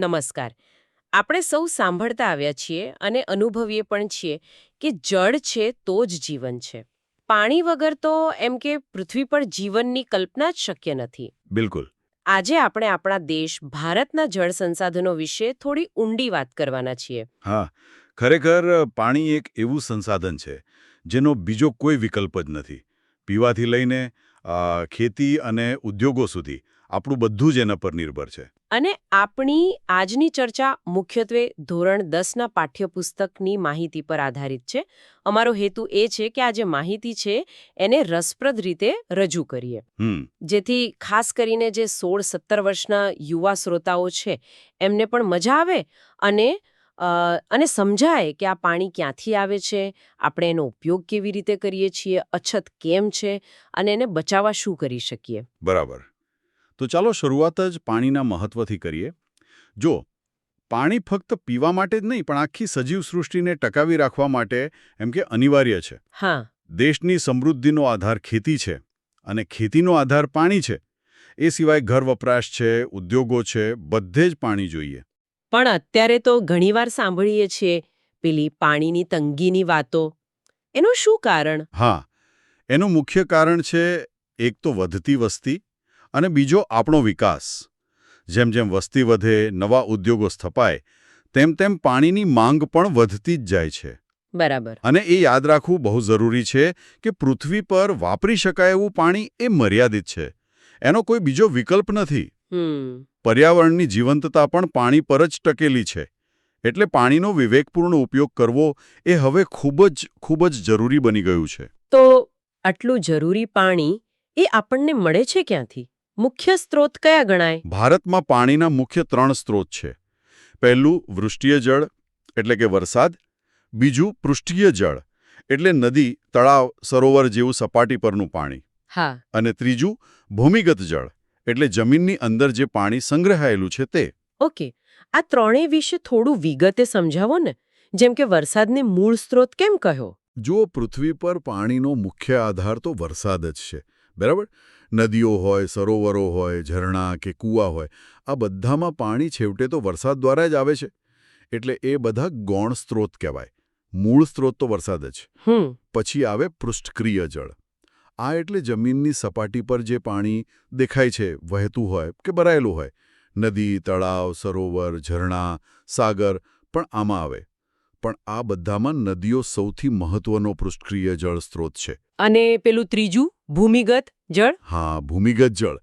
નમસ્કાર. આપણે સૌ સાંભળતા આવ્યા છીએ અને અનુભવીએ પણ છીએ કે જળ છે તો જ જીવન છે. પાણી વગર તો એમ કે પૃથ્વી પર જીવનની કલ્પના જ શક્ય નથી. બિલકુલ. આજે આપણે આપણા દેશ ભારતના જળ સંસાધનો વિશે થોડી ઊંડી વાત કરવાના છીએ. હા ખરેખર પાણી એક એવું સંસાધન છે જેનો બીજો કોઈ વિકલ્પ જ નથી. પીવાથી લઈને ખેતી અને ઉદ્યોગો સુધી આપણું બધું જ એના પર નિર્ભર છે. અને આપણી આજની ચર્ચા મુખ્યત્વે ધોરણ દસના પાઠ્યપુસ્તકની માહિતી પર આધારિત છે. અમારો હેતુ એ છે કે આ જે માહિતી છે એને રસપ્રદ રીતે રજૂ કરીએ. જેથી ખાસ કરીને જે સોળ સત્તર વર્ષના યુવા શ્રોતાઓ છે એમને પણ મજા આવે અને અને સમજાય કે આ પાણી ક્યાંથી આવે છે આપણે એનો ઉપયોગ કેવી રીતે કરીએ છીએ અછત કેમ છે અને એને બચાવવા શું કરી શકીએ. બરાબર. તો ચાલો શરૂઆત જ પાણીના મહત્વથી કરીએ. જો પાણી ફક્ત પીવા માટે જ નહીં પણ આખી સજીવ સૃષ્ટિને ટકાવી રાખવા માટે એમ કે અનિવાર્ય છે. હા. દેશની સમૃદ્ધિનો આધાર ખેતી છે અને ખેતીનો આધાર પાણી છે. એ સિવાય ઘર વપરાશ છે ઉદ્યોગો છે બધે જ પાણી જોઈએ. પણ અત્યારે તો ઘણીવાર સાંભળીએ છીએ પેલી પાણીની તંગીની વાતો. એનું શું કારણ? હા એનું મુખ્ય કારણ છે એક તો વધતી વસ્તી અને બીજો આપણો વિકાસ. જેમ જેમ વસ્તી વધે નવા ઉદ્યોગો સ્થપાય તેમ તેમ પાણીની માંગ પણ વધતી જ જાય છે. બરાબર. અને એ યાદ રાખવું બહુ જરૂરી છે કે પૃથ્વી પર વાપરી શકાય એવું પાણી એ મર્યાદિત છે. એનો કોઈ બીજો વિકલ્પ નથી. પર્યાવરણની જીવંતતા પણ પાણી પર જ ટકેલી છે. એટલે પાણીનો વિવેકપૂર્ણ ઉપયોગ કરવો એ હવે ખૂબ જ ખૂબ જ જરૂરી બની ગયું છે. તો આટલું જરૂરી પાણી એ આપણને મળે છે ક્યાંથી? મુખ્ય સ્ત્રોત કયા ગણાય? ભારતમાં પાણીના મુખ્ય ત્રણ સ્ત્રોત છે. પહેલું વૃષ્ટિય જળ એટલે કે વરસાદ. બીજું પૃષ્ઠીય જળ એટલે નદી તળાવ સરોવર જેવું સપાટી પરનું પાણી. હા. અને ત્રીજું ભૂમિગત જળ એટલે જમીનની અંદર જે પાણી સંગ્રહાયેલું છે તે. ઓકે. આ ત્રણેય વિશે થોડું વિગતે સમજાવો ને. જેમ કે વરસાદને મૂળ સ્ત્રોત કેમ કહ્યો? જો પૃથ્વી પર પાણીનો મુખ્ય આધાર તો વરસાદ જ છે. બરાબર? નદીઓ હોય સરોવરો હોય ઝરણા કે કૂવા હોય આ બધામાં પાણી છેવટે તો વરસાદ દ્વારા જ આવે છે. એટલે એ બધા ગૌણ સ્ત્રોત કહેવાય. મૂળ સ્ત્રોત તો વરસાદ જ. પછી આવે પૃષ્ઠક્રિય જળ. આ એટલે જમીનની સપાટી પર જે પાણી દેખાય છે વહેતું હોય કે ભરાયેલું હોય. નદી તળાવ સરોવર ઝરણા સાગર પણ આમાં આવે. પણ આ બધામાં નદીઓ સૌથી મહત્વનો પૃષ્ઠક્રિય જળ સ્ત્રોત છે. અને પેલું ત્રીજું ભૂમિગત જળ? હા ભૂમિગત જળ.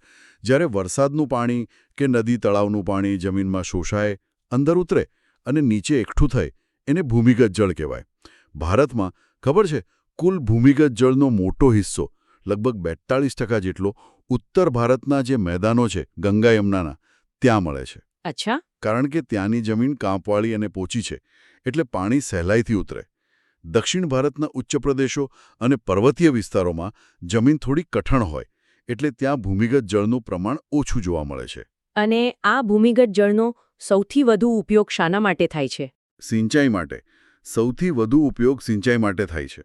જ્યારે વરસાદનું પાણી કે નદી તળાવનું પાણી જમીનમાં શોષાય અંદર ઉતરે અને નીચે એકઠું થાય એને ભૂમિગત જળ કહેવાય. ભારતમાં ખબર છે કુલ ભૂમિગત જળનો મોટો હિસ્સો લગભગ બેતાળીસ ટકા જેટલો ઉત્તર ભારતના જે મેદાનો છે ગંગા યમુનાના ત્યાં મળે છે. અચ્છા. કારણ કે ત્યાંની જમીન કાંપવાળી અને પોચી છે એટલે પાણી સહેલાઈથી ઉતરે. દક્ષિણ ભારતના ઉચ્ચ પ્રદેશો અને પર્વતીય વિસ્તારોમાં જમીન થોડી કઠણ હોય એટલે ત્યાં ભૂમિગત જળનું પ્રમાણ ઓછું જોવા મળે છે. અને આ ભૂમિગત જળનો સૌથી વધુ ઉપયોગ શાના માટે થાય છે? સિંચાઈ માટે. સૌથી વધુ ઉપયોગ સિંચાઈ માટે થાય છે.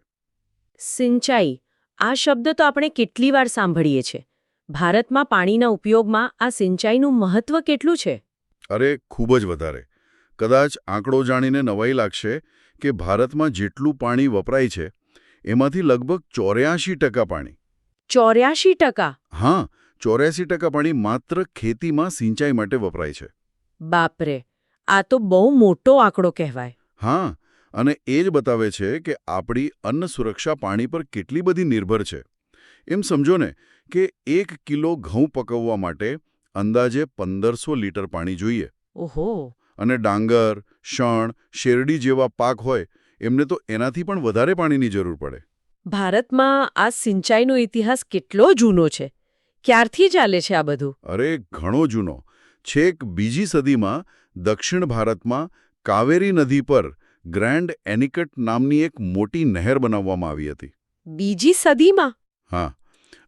સિંચાઈ. આ શબ્દ તો આપણે કેટલી વાર સાંભળીએ છીએ ભારતમાં પાણીના ઉપયોગમાં આ સિંચાઈનું મહત્વ કેટલું છે? અરે ખૂબ જ વધારે. કદાચ આંકડો જાણીને નવાઈ લાગશે કે ભારતમાં જેટલું પાણી વપરાય છે એમાંથી લગભગ ચોર્યાસી ટકા પાણી. ચોર્યાસી ટકા? હા ચોર્યાસી ટકા પાણી માત્ર ખેતીમાં સિંચાઈ માટે વપરાય છે. બાપરે આ તો બહુ મોટો આંકડો કહેવાય. હા અને એ જ બતાવે છે કે આપણી અન્ન સુરક્ષા પાણી પર કેટલી બધી નિર્ભર છે. એમ સમજો ને કે એક કિલો ઘઉં પકવવા માટે અંદાજે પંદરસો લીટર પાણી જોઈએ. ઓહો. અને ડાંગર શણ શેરડી જેવા પાક હોય એમને તો એનાથી પણ વધારે પાણીની જરૂર પડે. ભારતમાં આ સિંચાઈનો ઇતિહાસ કેટલો જૂનો છે? ક્યારથી ચાલે છે આ બધું? અરે ઘણો જૂનો. છેક બીજી સદીમાં દક્ષિણ ભારતમાં કાવેરી નદી પર ગ્રેન્ડ એનિકટ નામની એક મોટી નહેર બનાવવામાં આવી હતી. બીજી સદીમાં? હા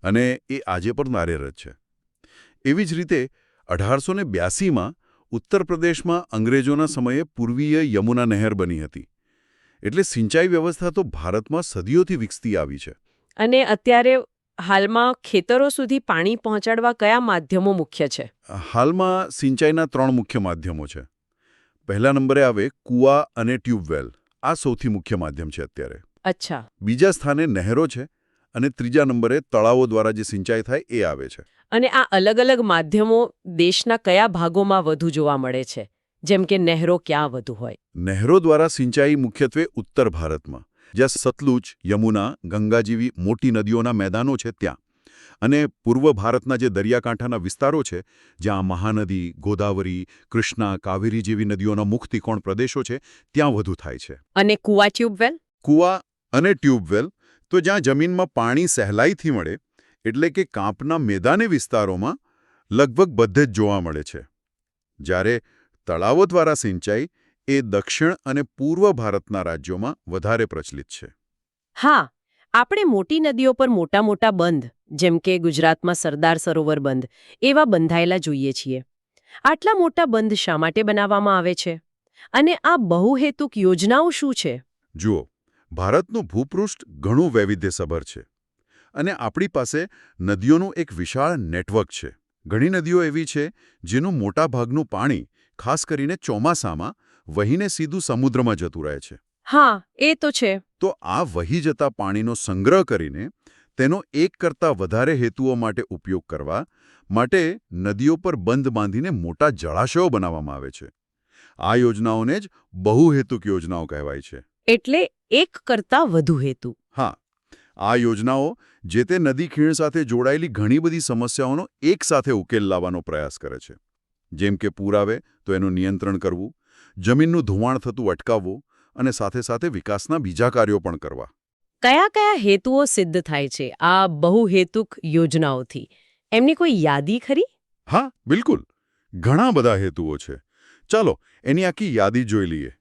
અને એ આજે પણ કાર્યરત છે. એવી જ રીતે અઢારસો ને બ્યાસીમાં ઉત્તર પ્રદેશમાં અંગ્રેજોના સમયે પૂર્વીય યમુના નહેર બની હતી. એટલે સિંચાઈ વ્યવસ્થા તો ભારતમાં સદીઓથી વિકસતી આવી છે. અને અત્યારે હાલમાં ખેતરો સુધી પાણી પહોંચાડવા કયા માધ્યમો મુખ્ય છે? હાલમાં સિંચાઈના ત્રણ મુખ્ય માધ્યમો છે. પહેલા નંબરે આવે કૂવા અને ટ્યુબવેલ. આ સૌથી મુખ્ય માધ્યમ છે અત્યારે. અચ્છા. બીજા સ્થાને નહેરો છે અને ત્રીજા નંબરે તળાવો દ્વારા જે સિંચાઈ થાય એ આવે છે. અને આ અલગ અલગ માધ્યમો દેશના કયા ભાગોમાં વધુ જોવા મળે છે? જેમ કે નહેરો ક્યાં વધુ હોય? નહેરો દ્વારા સિંચાઈ મુખ્યત્વે ઉત્તર ભારતમાં જ્યાં સતલુજ યમુના ગંગા જેવી મોટી નદીઓના મેદાનો છે ત્યાં. અને પૂર્વ ભારતના જે દરિયાકાંઠાના વિસ્તારો છે જ્યાં મહાનદી ગોદાવરી કૃષ્ણા કાવેરી જેવી નદીઓના મુખ ત્રિકોણ પ્રદેશો છે ત્યાં વધુ થાય છે. અને કુવા ટ્યુબવેલ? કુવા અને ટ્યુબવેલ તો જ્યાં જમીનમાં પાણી સહેલાઈથી મળે એટલે કે કાંપના મેદાની વિસ્તારોમાં લગભગ બધે જ જોવા મળે છે. જ્યારે તળાવો દ્વારા સિંચાઈ એ દક્ષિણ અને પૂર્વ ભારતના રાજ્યોમાં વધારે પ્રચલિત છે. હા આપણે મોટી નદીઓ પર મોટા મોટા બંધ જેમ કે ગુજરાતમાં સરદાર સરોવર બંધ એવા બંધાયેલા જોઈએ છીએ. આટલા મોટા બંધ શા માટે બનાવવામાં આવે છે? અને આ બહુહેતુક યોજનાઓ શું છે? જુઓ ભારતનું ભૂપૃષ્ઠ ઘણું વૈવિધ્યસભર છે. અને આપણી પાસે નદીઓનું એક વિશાળ નેટવર્ક છે. ઘણી નદીઓ એવી છે જેનું મોટાભાગનું પાણી ખાસ કરીને ચોમાસામાં વહીને સીધું સમુદ્રમાં જતું રહે છે. હા એ તો છે. તો આ વહી જતા પાણીનો સંગ્રહ કરીને તેનો એક કરતાં વધારે હેતુઓ માટે ઉપયોગ કરવા માટે નદીઓ પર બંધ બાંધીને મોટા જળાશયો બનાવવામાં આવે છે. આ યોજનાઓને જ બહુહેતુક યોજનાઓ કહેવાય છે. એટલે એક કરતાં વધુ હેતુ. હા આ યોજનાઓ જે તે નદી ખીણ સાથે જોડાયેલી ઘણી બધી સમસ્યાઓનો એકસાથે ઉકેલ લાવવાનો પ્રયાસ કરે છે. જેમ કે પૂર આવે તો એનું નિયંત્રણ કરવું જમીનનું ધોવાણ થતું અટકાવવું અને સાથે સાથે વિકાસના બીજા કાર્યો પણ કરવા. કયા કયા હેતુઓ સિદ્ધ થાય છે આ બહુહેતુક યોજનાઓથી? એમની કોઈ યાદી ખરી? હા બિલકુલ. ઘણા બધા હેતુઓ છે. ચાલો એની આખી યાદી જોઈ લઈએ.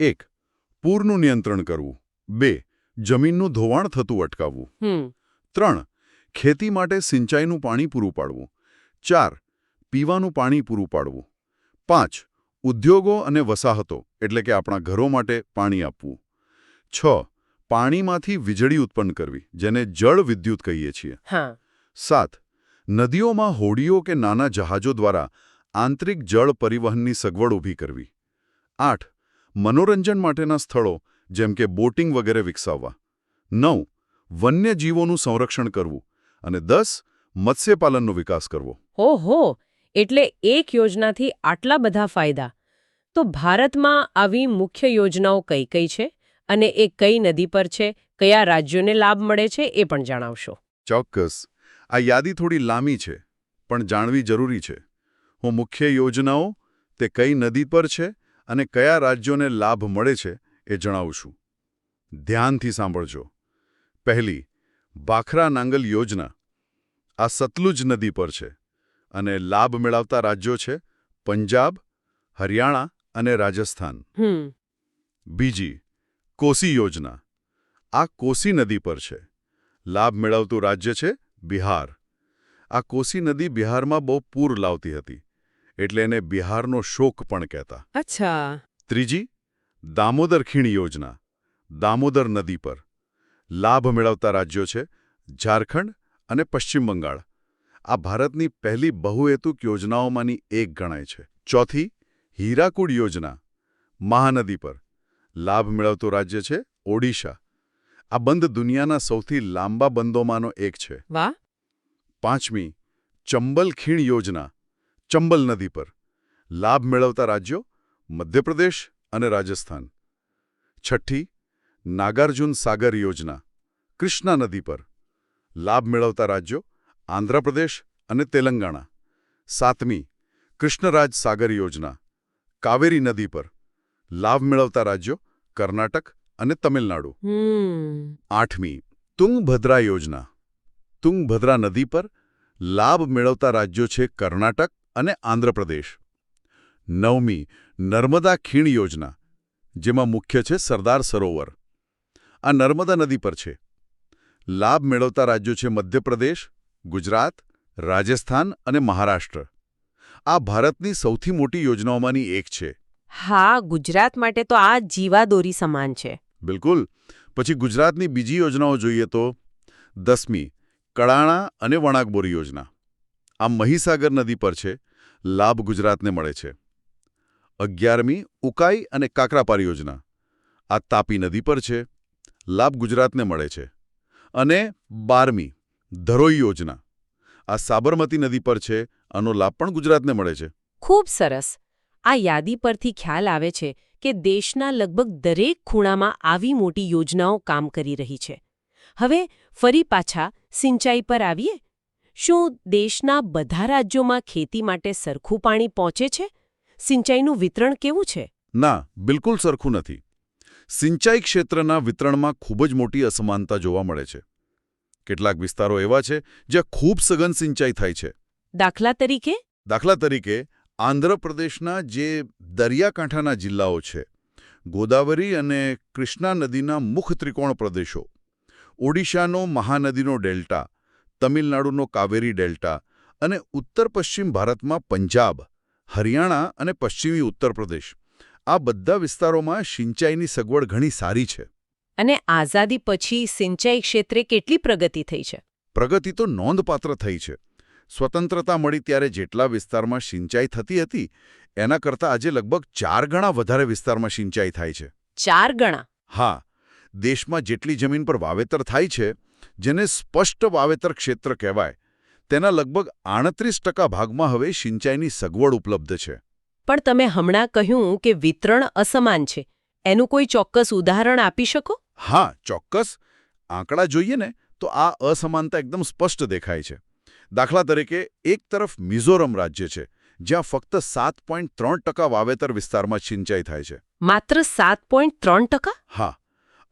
એક પૂરનું નિયંત્રણ કરવું. બે જમીનનું ધોવાણ થતું અટકાવવું. ત્રણ ખેતી માટે સિંચાઈનું પાણી પૂરું પાડવું. ચાર પીવાનું પાણી પૂરું પાડવું. પાંચ ઉદ્યોગો અને વસાહતો એટલે કે આપણા ઘરો માટે પાણી આપવું. છ પાણીમાંથી વીજળી ઉત્પન્ન કરવી જેને જળ વિદ્યુત કહીએ છીએ. હા. સાત નદીઓમાં હોડીઓ કે નાના જહાજો દ્વારા આંતરિક જળ પરિવહનની સગવડ ઊભી કરવી. આઠ મનોરંજન માટેના સ્થળો જેમ કે બોટિંગ વગેરે વિકસાવવા. નવ વન્યજીવોનું સંરક્ષણ કરવું અને દસ મત્સ્યપાલનનો વિકાસ કરવો. ઓહો! એટલે એક યોજનાથી આટલા બધા ફાયદા. તો ભારતમાં આવી મુખ્ય યોજનાઓ કઈ કઈ છે અને એ કઈ નદી પર છે કયા રાજ્યોને લાભ મળે છે એ પણ જણાવશો. ચોક્કસ. આ યાદી થોડી લાંબી છે પણ જાણવી જરૂરી છે. હું મુખ્ય યોજનાઓ તે કઈ નદી પર છે અને કયા રાજ્યોને લાભ મળે છે એ જણાવું છું. ધ્યાનથી સાંભળજો. પહેલી બાખરા નાંગલ યોજના. આ સતલુજ નદી પર છે અને લાભ મેળવતા રાજ્યો છે પંજાબ હરિયાણા અને રાજસ્થાન. બીજી કોસી યોજના. આ કોસી નદી પર છે. લાભ મેળવતું રાજ્ય છે બિહાર. આ કોસી નદી બિહારમાં બહુ પૂર લાવતી હતી એટલે એને બિહારનો શોક પણ કહેતા. અચ્છા. ત્રીજી દામોદર ખીણ યોજના. દામોદર નદી પર. લાભ મેળવતા રાજ્યો છે ઝારખંડ અને પશ્ચિમ બંગાળ. આ ભારતની પહેલી બહુહેતુક યોજનાઓમાંની એક ગણાય છે. ચોથી હીરાકુડ યોજના. મહાનદી પર. લાભ મેળવતું રાજ્ય છે ઓડિશા. આ બંધ દુનિયાના સૌથી લાંબા બંધોમાંનો એક છે. પાંચમી ચંબલ ખીણ યોજના. ચંબલ નદી પર. લાભ મેળવતા રાજ્યો મધ્યપ્રદેશ અને રાજસ્થાન. છઠ્ઠી નાગાર્જુન સાગર યોજના કૃષ્ણા નદી પર. લાભ મેળવતા રાજ્યો આંધ્રપ્રદેશ અને તેલંગાણા. સાતમી કૃષ્ણરાજ સાગર યોજના કાવેરી નદી પર. લાભ મેળવતા રાજ્યો કર્ણાટક અને તમિલનાડુ. આઠમી તુંગભદ્રા યોજના. તુંગભદ્રા નદી પર લાભ મેળવતા રાજ્યો છે કર્ણાટક અને આંધ્રપ્રદેશ. નવમી નર્મદા ખીણ યોજના જેમાં મુખ્ય છે સરદાર સરોવર. આ નર્મદા નદી પર છે. લાભ મેળવતા રાજ્યો છે મધ્યપ્રદેશ ગુજરાત રાજસ્થાન અને મહારાષ્ટ્ર. આ ભારતની સૌથી મોટી યોજનાઓમાંની એક છે. હા ગુજરાત માટે તો આ જીવાદોરી સમાન છે. બિલકુલ. પછી ગુજરાતની બીજી યોજનાઓ જોઈએ તો દસમી કડાણા અને વણાકબોરી યોજના. આ મહીસાગર નદી પર છે. લાભ ગુજરાતને મળે છે. અગિયારમી ઉકાઈ અને કાકરાપાર યોજના. આ તાપી નદી પર છે. લાભ ગુજરાતને મળે છે. અને બારમી ધરોઈ યોજના. આ સાબરમતી નદી પર છે આનો લાભ પણ ગુજરાતને મળે છે. ખૂબ સરસ. આ યાદી પરથી ખ્યાલ આવે છે કે દેશના લગભગ દરેક ખૂણામાં આવી મોટી યોજનાઓ કામ કરી રહી છે. હવે ફરી પાછા સિંચાઈ પર આવીએ? શું દેશના બધા રાજ્યોમાં ખેતી માટે સરખું પાણી પહોંચે છે? સિંચાઈનું વિતરણ કેવું છે? ના બિલકુલ સરખું નથી. સિંચાઈ ક્ષેત્રના વિતરણમાં ખૂબ જ મોટી અસમાનતા જોવા મળે છે. કેટલાક વિસ્તારો એવા છે જ્યાં ખૂબ સઘન સિંચાઈ થાય છે. દાખલા તરીકે? દાખલા તરીકે આંધ્રપ્રદેશના જે દરિયાકાંઠાના જિલ્લાઓ છે ગોદાવરી અને કૃષ્ણા નદીના મુખ ત્રિકોણ પ્રદેશો ઓડિશાનો મહાનદીનો ડેલ્ટા તમિલનાડુનો કાવેરી ડેલ્ટા અને ઉત્તર પશ્ચિમ ભારતમાં પંજાબ હરિયાણા અને પશ્ચિમી ઉત્તર પ્રદેશ. આ બધા વિસ્તારોમાં સિંચાઈની સગવડ ઘણી સારી છે. અને આઝાદી પછી સિંચાઈ ક્ષેત્રે કેટલી પ્રગતિ થઈ છે? પ્રગતિ તો નોંધપાત્ર થઈ છે. સ્વતંત્રતા મળી ત્યારે જેટલા વિસ્તારમાં સિંચાઈ થતી હતી એના કરતાં આજે લગભગ ચાર ગણા વધારે વિસ્તારમાં સિંચાઈ થાય છે. ચાર ગણા? હા દેશમાં જેટલી જમીન પર વાવેતર થાય છે જેને સ્પષ્ટ વાવેતર ક્ષેત્ર કહેવાય તેના લગભગ આડત્રીસ ટકા ભાગમાં હવે સિંચાઈની સગવડ ઉપલબ્ધ છે. પણ તમે હમણાં કહ્યું કે વિતરણ અસમાન છે. એનું કોઈ ચોક્કસ ઉદાહરણ આપી શકો? હા ચોક્કસ. આંકડા જોઈએ ને તો આ અસમાનતા એકદમ સ્પષ્ટ દેખાય છે. દાખલા તરીકે એક તરફ મિઝોરમ રાજ્ય છે જ્યાં ફક્ત સાત પોઈન્ટ ત્રણ ટકા વાવેતર વિસ્તારમાં સિંચાઈ થાય છે. માત્ર સાત પોઈન્ટ ત્રણ ટકા? હા.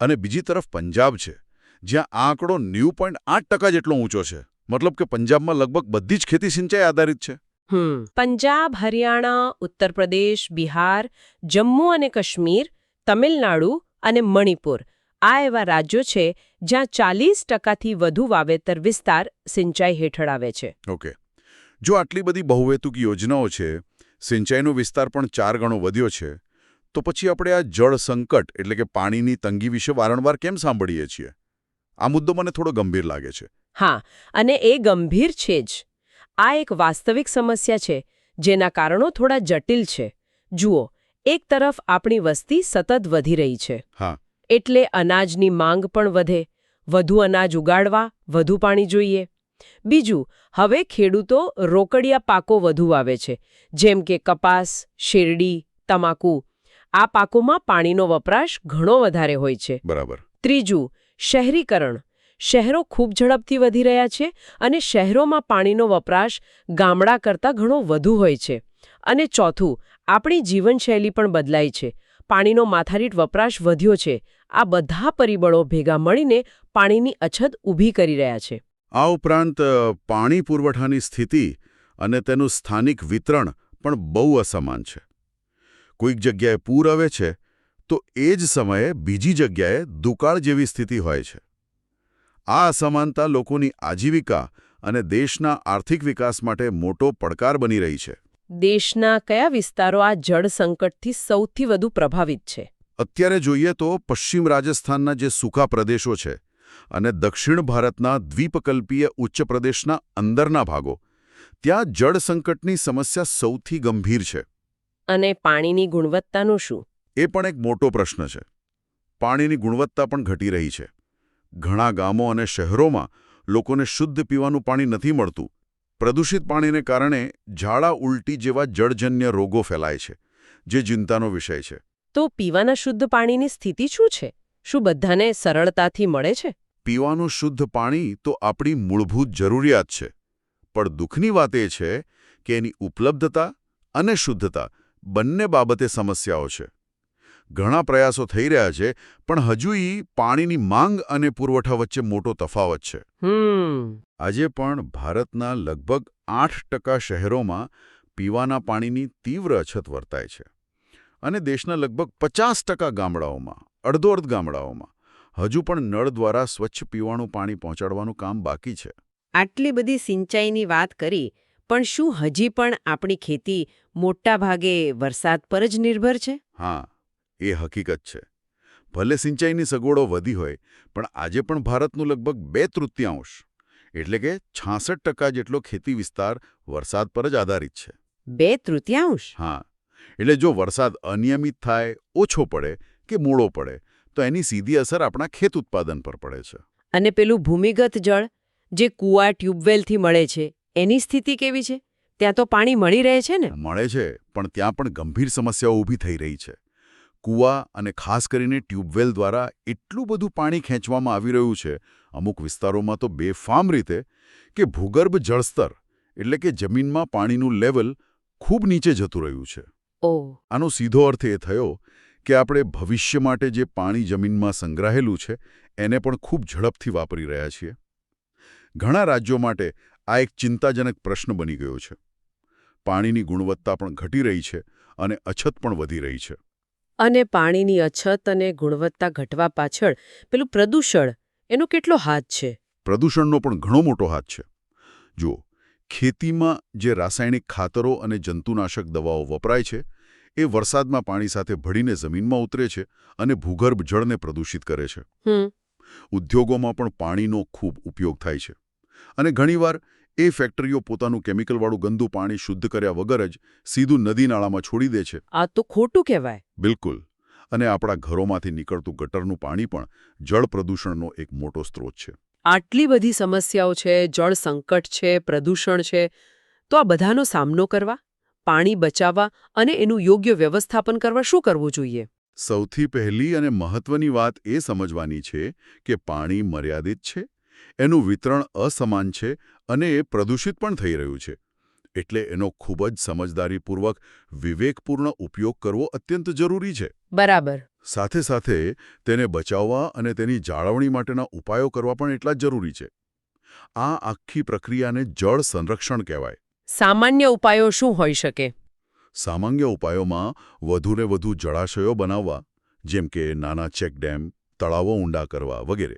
અને બીજી તરફ પંજાબ છે જ્યાં આ આંકડો નેવું પોઈન્ટ આઠ ટકા જેટલો ઊંચો છે. મતલબ કે પંજાબમાં લગભગ બધી જ ખેતી સિંચાઈ આધારિત છે. પંજાબ હરિયાણા ઉત્તર પ્રદેશ બિહાર જમ્મુ અને કાશ્મીર તમિલનાડુ અને મણિપુર. આ એવા રાજ્યો છે જ્યાં ચાલીસ ટકાથી વધુ વાવેતર વિસ્તાર સિંચાઈ હેઠળ આવે છે. ઓકે. જો આટલી બધી બહુહેતુક યોજનાઓ છે સિંચાઈનો વિસ્તાર પણ ચાર ગણો વધ્યો છે તો પછી આપણે આ જળ સંકટ એટલે કે પાણીની તંગી વિશે વારંવાર કેમ સાંભળીએ છીએ? આ મુદ્દો મને થોડો ગંભીર લાગે છે. હા અને એ ગંભીર છે જ. આ એક વાસ્તવિક સમસ્યા છે જેના કારણો થોડા જટિલ છે. જુઓ એક તરફ આપણી વસ્તી સતત વધી રહી છે. એટલે અનાજની માંગ પણ વધે. વધુ અનાજ ઉગાડવા વધુ પાણી જોઈએ. બીજું હવે ખેડૂતો રોકડિયા પાકો વધુ વાવે છે જેમ કે કપાસ શેરડી તમાકુ. આ પાકોમાં પાણીનો વપરાશ ઘણો વધારે હોય છે. બરાબર. ત્રીજું શહેરીકરણ. શહેરો ખૂબ ઝડપથી વધી રહ્યા છે અને શહેરોમાં પાણીનો વપરાશ ગામડા કરતાં ઘણો વધુ હોય છે. અને ચોથું, આપણી જીવનશૈલી પણ બદલાઈ છે. પાણીનો માથારીટ વપરાશ વધ્યો છે. આ બધા પરિબળો ભેગા મળીને પાણીની અછત ઊભી કરી રહ્યા છે. આ ઉપરાંત પાણી પુરવઠાની સ્થિતિ અને તેનું સ્થાનિક વિતરણ પણ બહુ અસમાન છે. કોઈક જગ્યાએ પૂર આવે છે, તો એ જ સમયે બીજી જગ્યાએ દુકાળ જેવી સ્થિતિ હોય છે. આ અસમાનતા લોકોની આજીવિકા અને દેશના આર્થિક વિકાસ માટે મોટો પડકાર બની રહી છે. દેશના કયા વિસ્તારો આ જળ સંકટથી સૌથી વધુ પ્રભાવિત છે? અત્યારે જોઈએ તો પશ્ચિમ રાજસ્થાનના જે સૂકા પ્રદેશો છે અને દક્ષિણ ભારતના દ્વીપકલ્પીય ઉચ્ચ પ્રદેશના અંદરના ભાગો ત્યાં જળ સંકટની સમસ્યા સૌથી ગંભીર છે. અને પાણીની ગુણવત્તાનું શું? એ પણ એક મોટો પ્રશ્ન છે. પાણીની ગુણવત્તા પણ ઘટી રહી છે. ઘણા ગામો અને શહેરોમાં લોકોને શુદ્ધ પીવાનું પાણી નથી મળતું. પ્રદૂષિત પાણીને કારણે ઝાડા ઉલટી જેવા જળજન્ય રોગો ફેલાય છે જે ચિંતાનો વિષય છે. તો પીવાના શુદ્ધ પાણીની સ્થિતિ શું છે? શું બધાને સરળતાથી મળે છે? પીવાનું શુદ્ધ પાણી તો આપણી મૂળભૂત જરૂરિયાત છે પણ દુઃખની વાત એ છે કે એની ઉપલબ્ધતા અને શુદ્ધતા બંને બાબતે સમસ્યાઓ છે. ઘણા પ્રયાસો થઈ રહ્યા છે પણ હજુ પાણીની માંગ અને પુરવઠા વચ્ચે મોટો તફાવત છે. આજે પણ ભારતના લગભગ આઠ ટકા શહેરોમાં પીવાના પાણીની તીવ્ર અછત વર્તાય છે અને દેશના લગભગ પચાસ ટકા ગામડાઓમાં અડધો અર્ધ ગામડાઓમાં હજુ પણ નળ દ્વારા સ્વચ્છ પીવાનું પાણી પહોંચાડવાનું કામ બાકી છે. આટલી બધી સિંચાઈની વાત કરી પણ શું હજી પણ આપણી ખેતી મોટા ભાગે વરસાદ પર જ નિર્ભર છે? હા. એ હકીકત છે. ભલે સિંચાઈની સગવડો વધી હોય પણ આજે પણ ભારતનું લગભગ બે તૃતીયાંશ એટલે કે છાસઠ ટકા જેટલો ખેતી વિસ્તાર વરસાદ પર જ આધારિત છે. બે તૃતીયાંશ? હા એટલે જો વરસાદ અનિયમિત થાય ઓછો પડે કે મોડો પડે તો એની સીધી અસર આપણા ખેત ઉત્પાદન પર પડે છે. અને પેલું ભૂમિગત જળ જે કૂવા ટ્યુબવેલથી મળે છે એની સ્થિતિ કેવી છે? ત્યાં તો પાણી મળી રહે છે ને? મળે છે પણ ત્યાં પણ ગંભીર સમસ્યાઓ ઊભી થઈ રહી છે. કૂવા અને ખાસ કરીને ટ્યુબવેલ દ્વારા એટલું બધું પાણી ખેંચવામાં આવી રહ્યું છે અમુક વિસ્તારોમાં તો બેફામ રીતે કે ભૂગર્ભ જળસ્તર એટલે કે જમીનમાં પાણીનું લેવલ ખૂબ નીચે જતું રહ્યું છે. આનો સીધો અર્થ એ થયો કે આપણે ભવિષ્ય માટે જે પાણી જમીનમાં સંગ્રહેલું છે એને પણ ખૂબ ઝડપથી વાપરી રહ્યા છીએ. ઘણા રાજ્યો માટે આ એક ચિંતાજનક પ્રશ્ન બની ગયો છે. પાણીની ગુણવત્તા પણ ઘટી રહી છે અને અછત પણ વધી રહી છે. અને પાણીની અછત અને ગુણવત્તા ઘટવા પાછળ પેલું પ્રદૂષણ એનો કેટલો હાથ છે? પ્રદૂષણનો પણ ઘણો મોટો હાથ છે. જુઓ ખેતીમાં જે રાસાયણિક ખાતરો અને જંતુનાશક દવાઓ વપરાય છે એ વરસાદમાં પાણી સાથે ભળીને જમીનમાં ઉતરે છે અને ભૂગર્ભ જળને પ્રદૂષિત કરે છે. ઉદ્યોગોમાં પણ પાણીનો ખૂબ ઉપયોગ થાય છે. અને ઘણીવાર એ ફેક્ટરીઓ પોતાનું કેમિકલવાળું ગંદુ પાણી શુદ્ધ કર્યા વગર જ સીધું નદી નાળામાં છોડી દે છે. આ તો ખોટું કહેવાય. બિલકુલ. અને આપણા ઘરોમાંથી નીકળતું ગટરનું પાણી પણ જળ પ્રદૂષણનો એક મોટો સ્ત્રોત છે. આટલી બધી સમસ્યાઓ છે જળ સંકટ છે પ્રદૂષણ છે તો આ બધાનો સામનો કરવા પાણી બચાવવા અને એનું યોગ્ય વ્યવસ્થાપન કરવા શું કરવું જોઈએ? સૌથી પહેલી અને મહત્વની વાત એ સમજવાની છે કે પાણી મર્યાદિત છે એનું વિતરણ અસમાન છે અને એ પ્રદૂષિત પણ થઈ રહ્યું છે. એટલે એનો ખૂબ જ સમજદારીપૂર્વક વિવેકપૂર્ણ ઉપયોગ કરવો અત્યંત જરૂરી છે. બરાબર. સાથે સાથે તેને બચાવવા અને તેની જાળવણી માટેના ઉપાયો કરવા પણ એટલા જ જરૂરી છે. આ આખી પ્રક્રિયાને જળ સંરક્ષણ કહેવાય. સામાન્ય ઉપાયો શું હોઈ શકે? સામાન્ય ઉપાયોમાં વધુને વધુ જળાશયો બનાવવા જેમ કે નાના ચેકડેમ તળાવો ઊંડા કરવા વગેરે.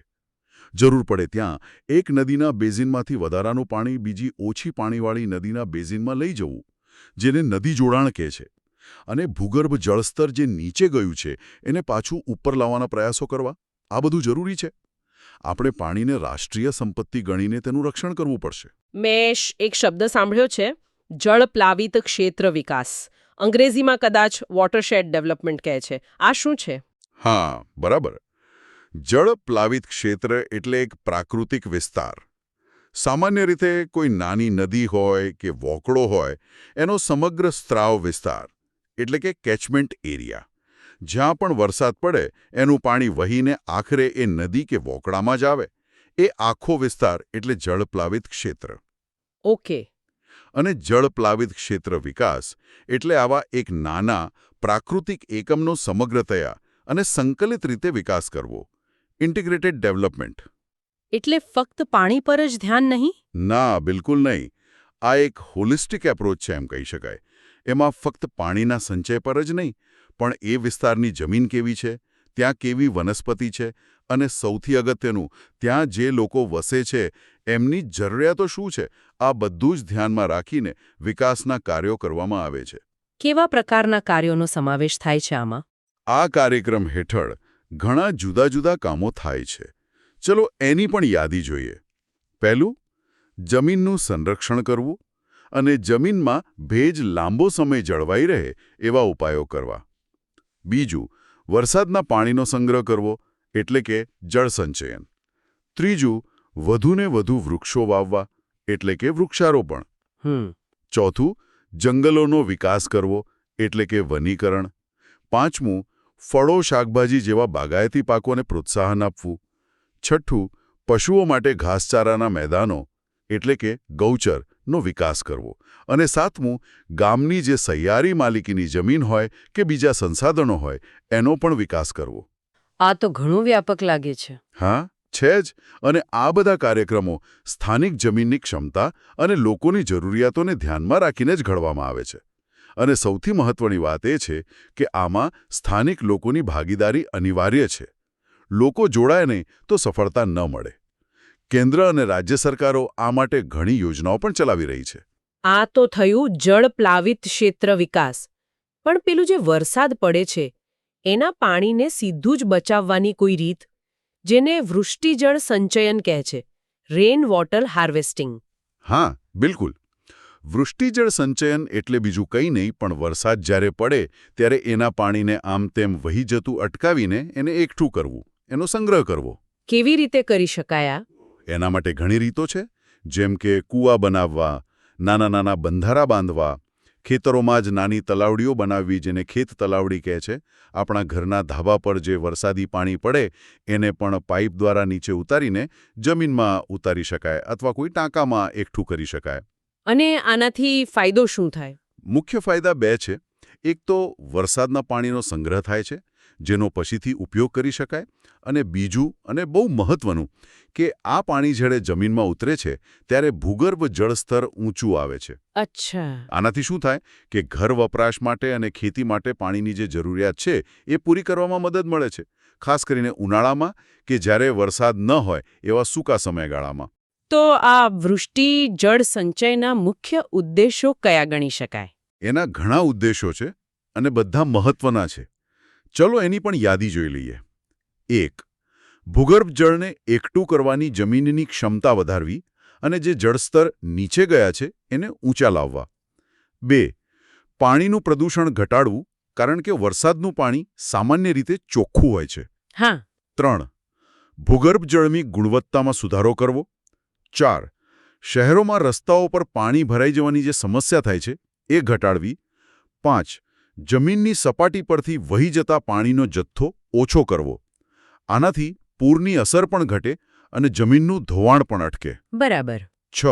જરૂર પડે ત્યાં. એક નદીના બેઝિનમાંથી વધારાનું પાણી બીજી ઓછી પાણીવાળી નદીના બેઝિનમાં લઈ જવું જેને નદી જોડાણ કહે છે. અને ભૂગર્ભ જળસ્તર જે નીચે ગયું છે એને પાછું ઉપર લાવવાના પ્રયાસો કરવા. આ બધું જરૂરી છે. આપણે પાણીને રાષ્ટ્રીય સંપત્તિ ગણીને તેનું રક્ષણ કરવું પડશે. મેં એક શબ્દ સાંભળ્યો છે? જળપ્લાવિત ક્ષેત્ર વિકાસ. અંગ્રેજીમાં કદાચ વોટરશેડ ડેવલપમેન્ટ કહે છે. આ શું છે? હા બરાબર. જળ પ્લાવિત ક્ષેત્ર એટલે એક પ્રાકૃતિક વિસ્તાર. સામાન્ય રીતે કોઈ નાની નદી હોય કે વોકળો હોય એનો સમગ્ર સ્ત્રાવ વિસ્તાર એટલે કે કેચમેન્ટ એરિયા જ્યાં પણ વરસાદ પડે એનું પાણી વહીને આખરે એ નદી કે વોકળામાં જ આવે. એ આખો વિસ્તાર એટલે જળપ્લાવિત ક્ષેત્ર. ઓકે. અને જળપ્લાવિત ક્ષેત્ર વિકાસ એટલે આવા એક નાના પ્રાકૃતિક એકમનો સમગ્રતયા અને સંકલિત રીતે વિકાસ કરવો. ઇન્ટિગ્રેટેડ ડેવલપમેન્ટ એટલે ફક્ત પાણી પર જ ધ્યાન નહીં? ના બિલકુલ નહીં. આ એક હોલિસ્ટિક એપ્રોચ છે એમ કહી શકાય. એમાં ફક્ત પાણીના સંચય પર જ નહીં પણ એ વિસ્તારની જમીન કેવી છે ત્યાં કેવી વનસ્પતિ છે અને સૌથી અગત્યનું ત્યાં જે લોકો વસે છે એમની જરૂરિયાતો શું છે? આ બધું જ ધ્યાનમાં રાખીને વિકાસના કાર્યો કરવામાં આવે છે. કેવા પ્રકારના કાર્યોનો સમાવેશ થાય છે આમાં? આ કાર્યક્રમ હેઠળ ઘણા જુદા જુદા કામો થાય છે. ચલો એની પણ યાદી જોઈએ. પહેલું જમીનનું સંરક્ષણ કરવું અને જમીનમાં ભેજ લાંબો સમય જળવાઈ રહે એવા ઉપાયો કરવા. બીજું વરસાદના પાણીનો સંગ્રહ કરવો એટલે કે જળસંચયન ત્રીજું વધુને વધુ વૃક્ષો વાવવા એટલે કે વૃક્ષારોપણ. ચોથું જંગલોનો વિકાસ કરવો એટલે કે વનીકરણ. પાંચમું ફળો શાકભાજી જેવા બાગાયતી પાકોને પ્રોત્સાહન આપવું. છઠ્ઠું પશુઓ માટે ઘાસચારાના મેદાનો એટલે કે ગૌચરનો વિકાસ કરવો. અને સાતમું ગામની જે સહિયારી માલિકીની જમીન હોય કે બીજા સંસાધનો હોય એનો પણ વિકાસ કરવો. આ તો ઘણું વ્યાપક લાગે છે. હા છે જ. અને આ બધા કાર્યક્રમો સ્થાનિક જમીનની ક્ષમતા અને લોકોની જરૂરિયાતોને ધ્યાનમાં રાખીને જ ઘડવામાં આવે છે. અને સૌથી મહત્વની વાત એ છે કે આમાં સ્થાનિક લોકોની ભાગીદારી અનિવાર્ય છે. લોકો જોડાય નહીં તો સફળતા ન મળે. કેન્દ્ર અને રાજ્ય સરકારો આ માટે ઘણી યોજનાઓ પણ ચલાવી રહી છે. આ તો થયું જળ પ્લાવિત ક્ષેત્ર વિકાસ. પણ પેલું જે વરસાદ પડે છે એના પાણીને સીધું જ બચાવવાની કોઈ રીત જેને વૃષ્ટિજળ સંચયન કહે છે રેન વોટર હાર્વેસ્ટિંગ હા બિલકુલ. વૃષ્ટિજળ સંચયન એટલે બીજું કંઈ નહીં પણ વરસાદ જ્યારે પડે ત્યારે એના પાણીને આમ તેમ વહી જતું અટકાવીને એને એકઠું કરવું એનો સંગ્રહ કરવો. કેવી રીતે કરી શકાય? એના માટે ઘણી રીતો છે જેમ કે કૂવા બનાવવા નાના નાના બંધારા બાંધવા ખેતરોમાં જ નાની તલાવડીઓ બનાવવી જેને ખેત તલાવડી કહે છે. આપણા ઘરના ધાબા પર જે વરસાદી પાણી પડે એને પણ પાઇપ દ્વારા નીચે ઉતારીને જમીનમાં ઉતારી શકાય અથવા કોઈ ટાંકામાં એકઠું કરી શકાય. અને આનાથી ફાયદો શું થાય? મુખ્ય ફાયદા બે છે. એક તો વરસાદના પાણીનો સંગ્રહ થાય છે જેનો પછીથી ઉપયોગ કરી શકાય અને બીજું અને બહુ મહત્વનું કે આ પાણી જ્યારે જમીનમાં ઉતરે છે ત્યારે ભૂગર્ભ જળસ્તર ઊંચું આવે છે. અચ્છા. આનાથી શું થાય કે ઘર વપરાશ માટે અને ખેતી માટે પાણીની જે જરૂરિયાત છે એ પૂરી કરવામાં મદદ મળે છે. ખાસ કરીને ઉનાળામાં કે જ્યારે વરસાદ ન હોય એવા સૂકા સમયગાળામાં. તો આ વૃષ્ટિ જળ સંચયના મુખ્ય ઉદ્દેશો કયા ગણી શકાય? એના ઘણા ઉદ્દેશો છે અને બધા મહત્વના છે. ચલો એની પણ યાદી જોઈ લઈએ. એક ભૂગર્ભ જળને એકઠું કરવાની જમીનની ક્ષમતા વધારવી અને જે જળસ્તર નીચે ગયા છે એને ઊંચા લાવવા. બે પાણીનું પ્રદૂષણ ઘટાડવું કારણ કે વરસાદનું પાણી સામાન્ય રીતે ચોખ્ખું હોય છે. હા. ત્રણ ભૂગર્ભ જળની ગુણવત્તામાં સુધારો કરવો ચાર શહેરોમાં રસ્તાઓ પર પાણી ભરાઈ જવાની જે સમસ્યા થાય છે એ ઘટાડવી. પાંચ જમીનની સપાટી પરથી વહી જતા પાણીનો જથ્થો ઓછો કરવો. આનાથી પૂરની અસર પણ ઘટે અને જમીનનું ધોવાણ પણ અટકે. બરાબર. છ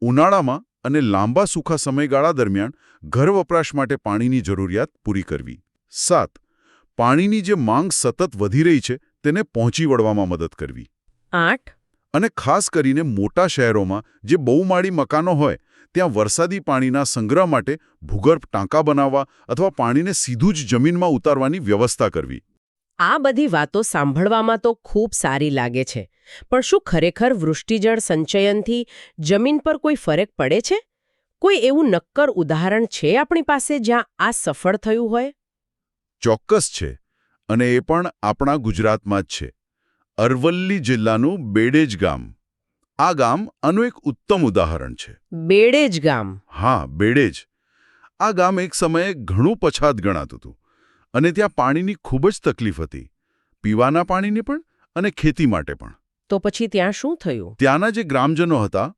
ઉનાળામાં અને લાંબા સૂખા સમયગાળા દરમિયાન ઘર વપરાશ માટે પાણીની જરૂરિયાત પૂરી કરવી. સાત પાણીની જે માંગ સતત વધી રહી છે તેને પહોંચી વળવામાં મદદ કરવી. આઠ અને ખાસ કરીને મોટા શહેરોમાં જે બહુમાળી મકાનો હોય ત્યાં વરસાદી પાણીના સંગ્રહ માટે ભૂગર્ભ ટાંકા બનાવવા અથવા પાણીને સીધું જ જમીનમાં ઉતારવાની વ્યવસ્થા કરવી. આ બધી વાતો સાંભળવામાં તો ખૂબ સારી લાગે છે. પણ શું ખરેખર વૃષ્ટિજળ સંચયનથી જમીન પર કોઈ ફરક પડે છે? કોઈ એવું નક્કર ઉદાહરણ છે આપણી પાસે જ્યાં આ સફળ થયું હોય? ચોક્કસ છે અને એ પણ આપણા ગુજરાતમાં જ છે. અરવલ્લી જિલ્લાનું બેડેજ ગામ. આ ગામ આનું એક ઉત્તમ ઉદાહરણ છે. બેડેજ ગામ. હા બેડેજ. આ ગામ એક સમયે ઘણું પછાત ગણાતું હતું અને ત્યાં પાણીની ખૂબ જ તકલીફ હતી. પીવાના પાણીની પણ અને ખેતી માટે પણ. તો પછી ત્યાં શું થયું? ત્યાંના જે ગ્રામજનો હતા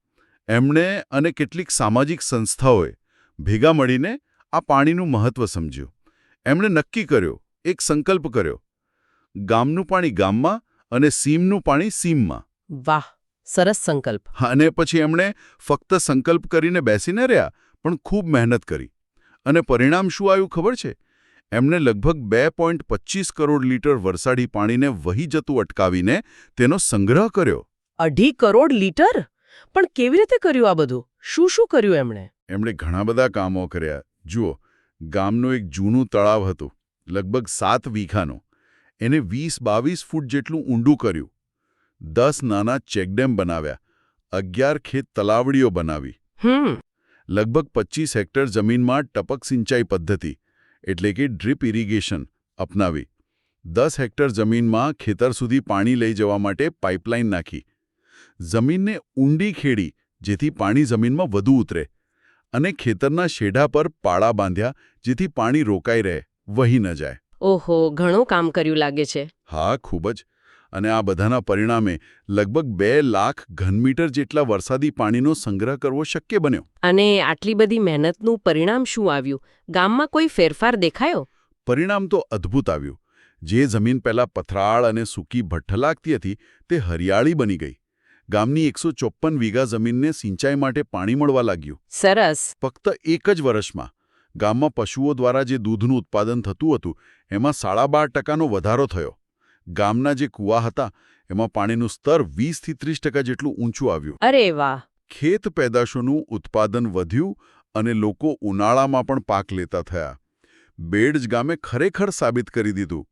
એમણે અને કેટલીક સામાજિક સંસ્થાઓએ ભેગા મળીને આ પાણીનું મહત્વ સમજ્યું. એમણે નક્કી કર્યો એક સંકલ્પ કર્યો. ગામનું પાણી ગામમાં અને સીમનું પાણી સીમમાં. વાહ સરસ સંકલ્પ. અને પછી એમણે ફક્ત સંકલ્પ કરીને બેસીને રહ્યા પણ ખૂબ મહેનત કરી. અને પરિણામ શું આવ્યું ખબર છે? એમણે લગભગ બે પોઈન્ટ પચીસ કરોડ લીટર વરસાદી પાણીને વહી જતું અટકાવીને તેનો સંગ્રહ કર્યો. અઢી કરોડ લીટર? પણ કેવી રીતે કર્યું આ બધું? શું શું કર્યું એમણે? એમણે ઘણા બધા કામો કર્યા. જુઓ ગામનું એક જૂનું તળાવ હતું લગભગ સાત વીઘાનું. એને વીસ બાવીસ ફૂટ જેટલું ઊંડું કર્યું. દસ નાના ચેકડેમ બનાવ્યા. અગિયાર ખેત તલાવડીઓ બનાવી. લગભગ પચીસ હેક્ટર જમીનમાં ટપક સિંચાઈ પદ્ધતિ એટલે કે ડ્રીપ ઇરિગેશન અપનાવી. દસ હેક્ટર જમીનમાં ખેતર સુધી પાણી લઈ જવા માટે પાઇપલાઇન નાખી. જમીનને ઊંડી ખેડી જેથી પાણી જમીનમાં વધુ ઉતરે. અને ખેતરના શેઢા પર પાળા બાંધ્યા જેથી પાણી રોકાઈ રહે વહી ન જાય. ઓહો ઘણું કામ કર્યું લાગે છે. હા ખૂબ જ. અને આ બધાના પરિણામે લગભગ બે લાખ ઘનમીટર જેટલા વરસાદી પાણીનો સંગ્રહ કરવો શક્ય બન્યો. અને આટલી બધી મહેનતનું પરિણામ શું આવ્યું? ગામમાં કોઈ ફેરફાર દેખાયો? પરિણામ તો અદ્ભુત આવ્યું. જે જમીન પહેલાં પથરાળ અને સૂકી ભઠ્ઠ લાગતી હતી તે હરિયાળી બની ગઈ. ગામની એકસો વીઘા જમીનને સિંચાઈ માટે પાણી મળવા લાગ્યું. સરસ. ફક્ત એક જ વર્ષમાં ગામમાં પશુઓ દ્વારા જે દૂધનું ઉત્પાદન થતું હતું એમાં સાડા બાર ટકાનો વધારો થયો. ગામના જે કૂવા હતા એમાં પાણીનું સ્તર વીસથી ત્રીસ ટકા જેટલું ઊંચું આવ્યું. અરે વાહ! ખેત પેદાશોનું ઉત્પાદન વધ્યું અને લોકો ઉનાળામાં પણ પાક લેતા થયા. બેડજ ગામે ખરેખર સાબિત કરી દીધું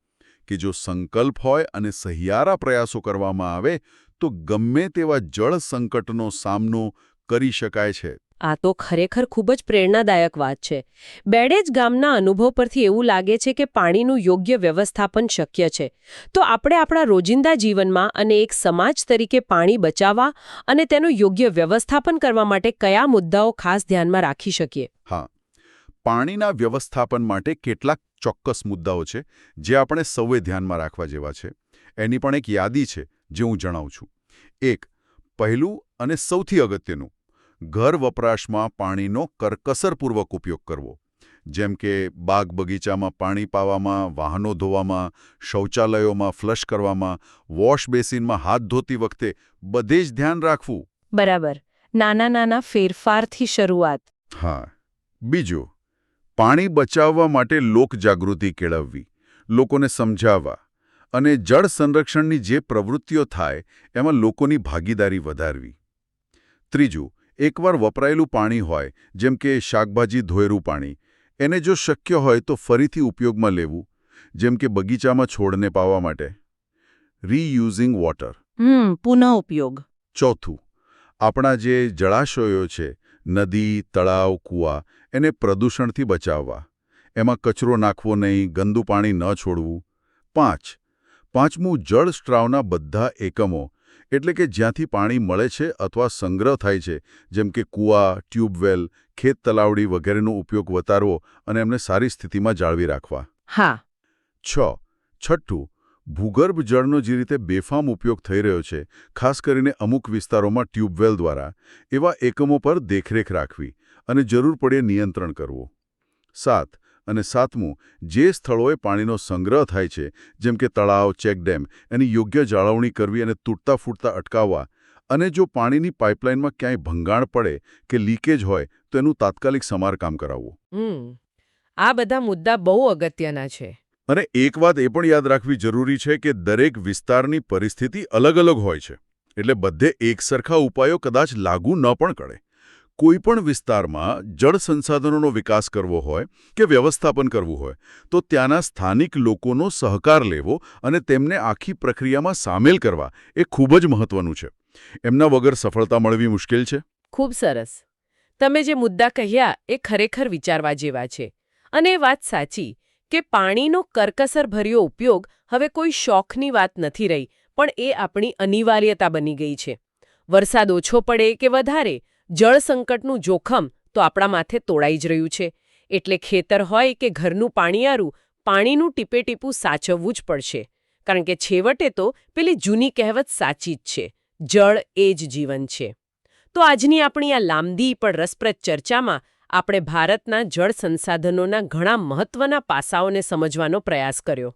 કે જો સંકલ્પ હોય અને સહિયારા પ્રયાસો કરવામાં આવે તો ગમે તેવા જળ સંકટનો સામનો કરી શકાય છે. આ તો ખરેખર ખૂબ જ પ્રેરણાદાયક વાત છે. બેડેજ ગામના અનુભવ પરથી એવું લાગે છે કે પાણીનું યોગ્ય વ્યવસ્થાપન શક્ય છે. તો આપણે આપણા રોજિંદા જીવનમાં અને એક સમાજ તરીકે પાણી બચાવવા અને તેનું યોગ્ય વ્યવસ્થાપન કરવા માટે કયા મુદ્દાઓ ખાસ ધ્યાનમાં રાખી શકીએ? હા. પાણીના વ્યવસ્થાપન માટે કેટલાક ચોક્કસ મુદ્દાઓ છે, જે આપણે સૌએ ધ્યાનમાં રાખવા જેવા છે. એની પણ એક યાદી છે, જે હું જણાવું છું. એક, પહેલું અને સૌથી અગત્યનું ઘર વપરાશમાં પાણીનો કરકસરપૂર્વક ઉપયોગ કરવો. જેમ કે બાગ બગીચામાં પાણી પાવામાં વાહનો ધોવામાં શૌચાલયોમાં ફ્લશ કરવામાં વોશ બેસિનમાં હાથ ધોતી વખતે બધે જ ધ્યાન રાખવું. બરાબર. નાના નાના ફેરફારથી શરૂઆત. હા. બીજું પાણી બચાવવા માટે લોકજાગૃતિ કેળવવી. લોકોને સમજાવવા અને જળ સંરક્ષણની જે પ્રવૃત્તિઓ થાય એમાં લોકોની ભાગીદારી વધારવી. ત્રીજું એકવાર વપરાયેલું પાણી હોય જેમ કે શાકભાજી ધોયેલું પાણી એને જો શક્ય હોય તો ફરીથી ઉપયોગમાં લેવું જેમ કે બગીચામાં છોડને પાવા માટે. Reusing water. પુનઃ ઉપયોગ ચોથું આપણા જે જળાશયો છે નદી તળાવ કૂવા એને પ્રદૂષણથી બચાવવા. એમાં કચરો નાખવો નહીં ગંદુ પાણી ન છોડવું. પાંચ પાંચમું જળ સ્ટ્રાવના બધા એકમો એટલે કે જ્યાંથી પાણી મળે છે અથવા સંગ્રહ થાય છે જેમ કે કૂવા ટ્યુબવેલ ખેત તલાવડી વગેરેનો ઉપયોગ વધારવો અને એમને સારી સ્થિતિમાં જાળવી રાખવા. હા. છ. છઠ્ઠું ભૂગર્ભ જળનો જે રીતે બેફામ ઉપયોગ થઈ રહ્યો છે ખાસ કરીને અમુક વિસ્તારોમાં ટ્યુબવેલ દ્વારા એવા એકમો પર દેખરેખ રાખવી અને જરૂર પડે નિયંત્રણ કરવું. સાત. અને સાતમું જે સ્થળોએ પાણીનો સંગ્રહ થાય છે જેમ કે તળાવ ચેકડેમ એની યોગ્ય જાળવણી કરવી અને તૂટતા ફૂટતા અટકાવવા. અને જો પાણીની પાઇપલાઇનમાં ક્યાંય ભંગાણ પડે કે લીકેજ હોય તો એનું તાત્કાલિક સમારકામ કરાવવું. હમ. આ બધા મુદ્દા બહુ અગત્યના છે. અને એક વાત એ પણ યાદ રાખવી જરૂરી છે કે દરેક વિસ્તારની પરિસ્થિતિ અલગ અલગ હોય છે. એટલે બધે એકસરખા ઉપાયો કદાચ લાગુ ન પણ કરે. કોઈપણ વિસ્તારમાં જળ સંસાધનોનો વિકાસ કરવો હોય કે વ્યવસ્થાપન કરવું હોય, તો ત્યાંના સ્થાનિક લોકોનો સહકાર લેવો અને તેમને આખી પ્રક્રિયામાં સામેલ કરવા એ ખૂબ જ મહત્વનું છે. એમના વગર સફળતા મળવી મુશ્કેલ છે? ખૂબ સરસ. તમે જે મુદ્દા કહ્યા એ ખરેખર વિચારવા જેવા છે. અને એ વાત સાચી કે પાણીનો કરકસરભર્યો ઉપયોગ હવે કોઈ શોખની વાત નથી રહી, પણ એ આપણી અનિવાર્યતા બની ગઈ છે. વરસાદ ઓછો પડે કે વધારે જળ સંકટનું જોખમ તો આપણા માથે તોડાઈ જ રહ્યું છે. એટલે ખેતર હોય કે ઘરનું પાણીયારું પાણીનું ટીપેટીપું સાચવવું જ પડશે. કારણ કે છેવટે તો પેલી જૂની કહેવત સાચી જ છે જળ એ જ જીવન છે. તો આજની આપણી આ લાંબી પણ રસપ્રદ ચર્ચામાં આપણે ભારતના જળ સંસાધનોના ઘણા મહત્વના પાસાઓને સમજવાનો પ્રયાસ કર્યો.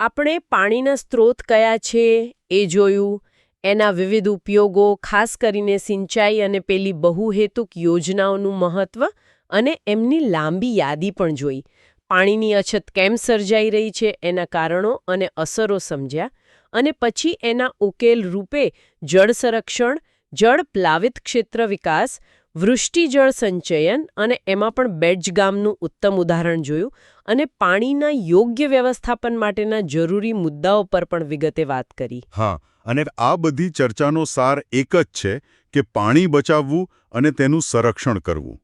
આપણે પાણીના સ્ત્રોત કયા છે એ જોયું એના વિવિધ ઉપયોગો, ખાસ કરીને સિંચાઈ અને પેલી બહુહેતુક યોજનાઓનું મહત્વ અને એમની લાંબી યાદી પણ જોઈ. પાણીની અછત કેમ સર્જાઈ રહી છે એના કારણો અને અસરો સમજ્યા અને પછી એના ઉકેલ રૂપે જળ સંરક્ષણ, જળ પ્લાવિત ક્ષેત્ર વિકાસ વૃષ્ટિજળ સંચયન અને એમાં પણ બેડજ ગામનું ઉત્તમ ઉદાહરણ જોયું અને પાણીના યોગ્ય વ્યવસ્થાપન માટેના જરૂરી મુદ્દાઓ પર પણ વિગતે વાત કરી. હા અને આ બધી ચર્ચાનો સાર એક જ છે કે પાણી બચાવવું અને તેનું સંરક્ષણ કરવું.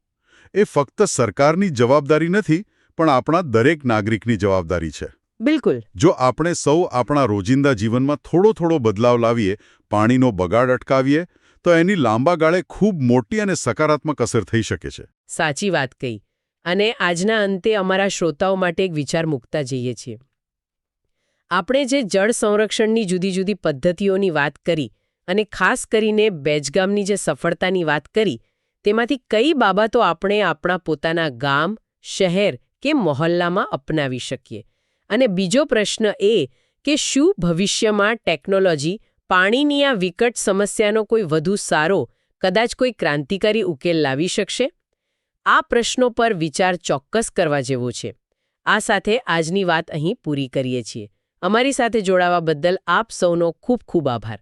એ ફક્ત સરકારની જવાબદારી નથી પણ આપણા દરેક નાગરિકની જવાબદારી છે. બિલકુલ. જો આપણે સૌ આપણા રોજિંદા જીવનમાં થોડો થોડો બદલાવ લાવીએ પાણીનો બગાડ અટકાવીએ તો એની લાંબા ગાળે ખૂબ મોટી અને સકારાત્મક અસર થઈ શકે છે. સાચી વાત કહી. અને આજના અંતે અમારા શ્રોતાઓ માટે એક વિચાર મૂકતા જઈએ છીએ. આપણે જે જળ સંરક્ષણની જુદી જુદી પદ્ધતિઓની વાત કરી અને ખાસ કરીને બેજગામની જે સફળતાની વાત કરી, તેમાંથી કઈ બાબતો આપણે આપણા પોતાના ગામ, શહેર કે મોહલ્લામાં અપનાવી શકીએ? અને બીજો પ્રશ્ન એ કે શું ભવિષ્યમાં ટેકનોલોજી પાણીની આ વિકટ સમસ્યાનો કોઈ વધુ સારો, કદાચ કોઈ ક્રાંતિકારી ઉકેલ લાવી શકશે? આ પ્રશ્નો પર વિચાર ચોક્કસ કરવા જેવો છે. આ સાથે આજની વાત અહીં પૂરી કરીએ છીએ. અમારી સાથે જોડાવા બદલ આપ સૌનો ખૂબ ખૂબ આભાર.